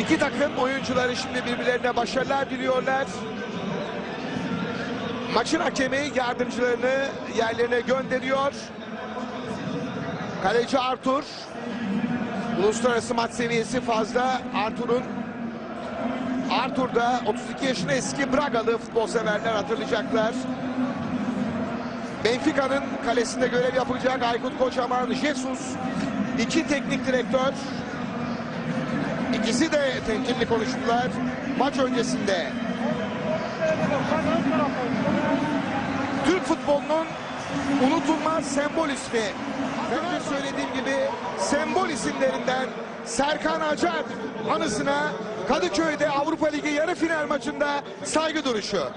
İki takım oyuncuları şimdi birbirlerine başarılar diliyorlar. Maçın hakemi yardımcılarını yerlerine gönderiyor. Kaleci Artur. Uluslararası maç seviyesi fazla Artur'un. Artur da 32 yaşında eski Bragalı futbol severler hatırlayacaklar. Benfica'nın kalesinde görev yapacak Aykut Kocaman, Jesus. iki teknik direktör. İkisi de temkinli konuştular maç öncesinde. Türk futbolunun unutulmaz sembol ismi. Ben de söylediğim gibi sembol isimlerinden Serkan Acar anısına Kadıköy'de Avrupa Ligi yarı final maçında saygı duruşu.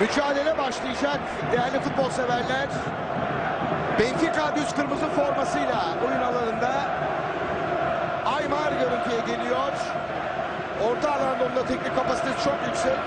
Mücadele başlayacak değerli futbol severler. Benfica düz kırmızı formasıyla oyun alanında Aymar görüntüye geliyor. Orta alanda onun da teknik kapasitesi çok yüksek.